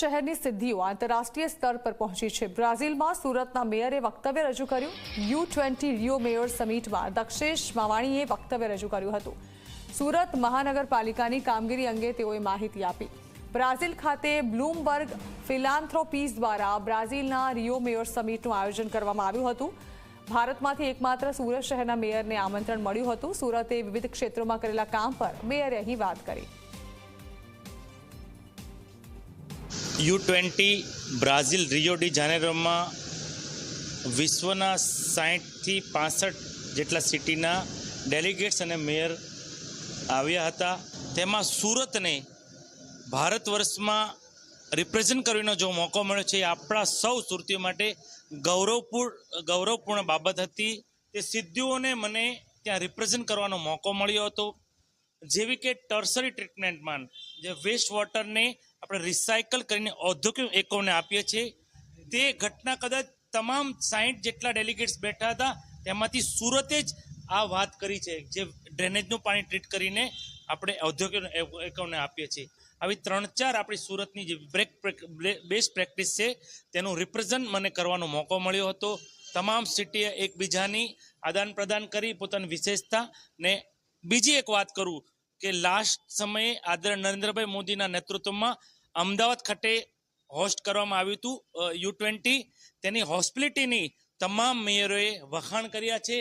શહેરની સિદ્ધિઓ આંતરરાષ્ટ્રીય સ્તર પર પહોંચી છે. બ્રાઝિલમાં સુરતના મેયરે વક્તવ્ય રજૂ કર્યું. યુ ટ્વેન્ટી રિયો મેયર સમિટમાં દક્ષેશ માવાણીએ વક્તવ્ય રજૂ કર્યું હતું. સુરત મહાનગરપાલિકાની કામગીરી અંગે તેઓએ માહિતી આપી. બ્રાઝિલ ખાતે બ્લૂમબર્ગ ફિલાન્થ્રોપીઝ દ્વારા બ્રાઝિલના રિયો મેયર સમિટનું આયોજન કરવામાં આવ્યું હતું. ભારતમાંથી એકમાત્ર સુરત શહેરના મેયરને આમંત્રણ મળ્યું હતું. સુરતે વિવિધ ક્ષેત્રોમાં કરેલા કામ પર મેયરે અહીં વાત કરી. U twenty Brazil Rio de જાનેરોમાં વિશ્વના સાહીઠથી પાસઠ જેટલા સિટીના ડેલિગેટ્સ અને મેયર આવ્યા હતા. તેમાં સુરતને ભારત વર્ષમાં રિપ્રેઝન્ટ કરવાનો જો મોકો મળ્યો છે, એ આપણા સૌ સુરતીઓ માટે ગૌરવપૂર્ણ ગૌરવપૂર્ણ બાબત હતી. તે સિદ્ધિઓને મને ત્યાં રિપ્રેઝન્ટ કરવાનો મોકો મળ્યો હતો. જેવી કે ટર્સરી ટ્રીટમેન્ટમાં જે વેસ્ટ વોટરને આપણે રિસાયકલ કરીને ઔદ્યોગિક એકમોને આપીએ છીએ. તે ઘટના કદાચ તમામ સાહીઠ જેટલા ડેલિગેટ્સ બેઠા હતા, તેમાંથી સુરતે જ આ વાત કરી છે જે ડ્રેનેજનું પાણી ટ્રીટ કરીને આપણે ઔદ્યોગિક એકમને આપીએ છીએ. આવી ત્રણ ચાર આપણી સુરતની જે બ્રેક બેસ્ટ પ્રેક્ટિસ છે, તેનું રિપ્રેઝન્ટ મને કરવાનો મોકો મળ્યો હતો. તમામ સિટીએ એકબીજાની આદાન પ્રદાન કરી, પોતાની વિશેષતા ને બીજી એક વાત કરું કે લાસ્ટ સમયે આદરણીય નરેન્દ્રભાઈ મોદીના નેતૃત્વમાં અમદાવાદ ખાતે હોસ્ટ કરવામાં આવ્યું હતું યુ ટ્વેન્ટી. તેની હોસ્પિલિટીની તમામ મેયરોએ વખાણ કર્યા છે.